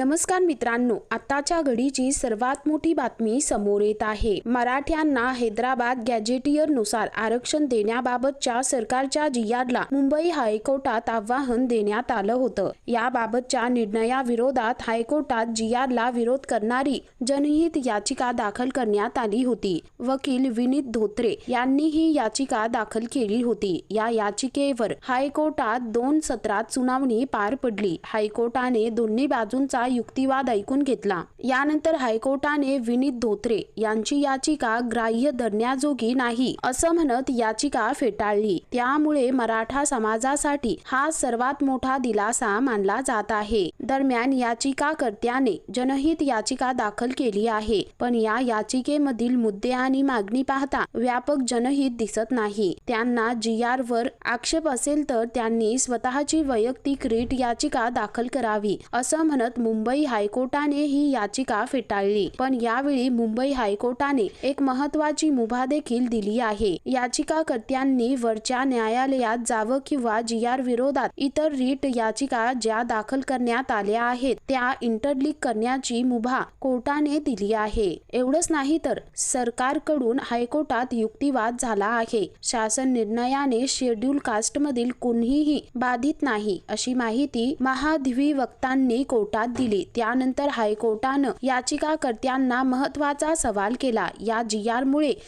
नमस्कार मित्रांनो आताच्या घडीची सर्वात मोठी बातमी समोर येत आहे. मराठ्यांना हैदराबाद गॅजेटियरनुसार आरक्षण देण्याबाबतच्या सरकारच्या जियाडला मुंबई हायकोर्टात आव्हान देण्यात आलं होतं. याबाबतच्या निर्णयाविरोधात हायकोर्टात जियारला विरोध करणारी जनहित याचिका दाखल करण्यात आली होती. वकील विनीत धोत्रे यांनी ही याचिका दाखल केली होती. या याचिकेवर हायकोर्टात दोन सत्रात सुनावणी पार पडली. हायकोर्टाने दोन्ही बाजूंचा युक्तिवाद ऐकून घेतला. यानंतर हायकोर्टाने विनीत धोत्रे यांची याचिका ग्राह्य धरण्याजोगी नाही असं म्हणत याचिका फेटाळली. त्यामुळे मराठा समाजासाठी हा सर्वात मोठा दिलासा मानला जात आहे. दरम्यान याचिकाकर्त्याने जनहित याचिका दाखल केली आहे पण या याचिकेमधील मुद्दे आणि मागणी पाहता व्यापक जनहित दिसत नाही. त्यांना जी आर वर आक्षेप असेल तर त्यांनी स्वतःची वैयक्तिक रीट याचिका दाखल करावी असं म्हणत मुंबई मुंबई हायकोर्टाने ही याचिका फेटाळली. पण यावेळी मुंबई हायकोर्टाने एक महत्वाची मुभा देखील दिली आहे. याचिकाकर्त्यांनी वरच्या न्यायालयात जावं किंवा जी आर विरोधात इतर रीट याचिका ज्या दाखल करण्यात आल्या आहेत त्या इंटरलिक करण्याची मुभा कोर्टाने दिली आहे. एवढंच नाही तर सरकारकडून हायकोर्टात युक्तिवाद झाला आहे. शासन निर्णयाने शेड्यूल कास्टमधील कोणीही बाधित नाही अशी माहिती महाधिवक्तांनी कोर्टात दिली. त्यानंतर हायकोर्टानं याचिकाकर्त्यांना महत्त्वाचा सवाल केला. या जी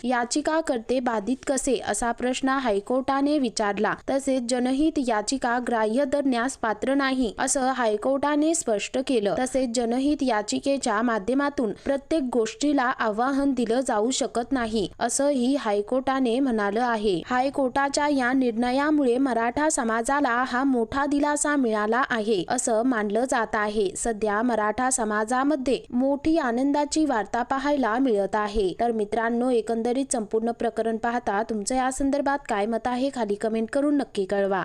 याचिकाकर्ते बाधित कसे? असा प्रश्न हायकोर्टाने विचारला. तसेच जनहित याचिका ग्राह्य धरण्यास पात्र नाही असं हायकोर्टाने स्पष्ट केलं. तसेच जनहित याचिकेच्या माध्यमातून प्रत्येक गोष्टीला आवाहन दिलं जाऊ शकत नाही असंही हायकोर्टाने म्हणालं आहे. हायकोर्टाच्या या निर्णयामुळे मराठा समाजाला हा मोठा दिलासा मिळाला आहे असं मानलं जात आहे. सध्या सध्या मराठा समाजामध्ये मोठी आनंदाची वार्ता पाहायला मिळत आहे. तर मित्रांनो एकंदरीत संपूर्ण प्रकरण पाहता तुमचं या संदर्भात काय मत आहे खाली कमेंट करून नक्की कळवा.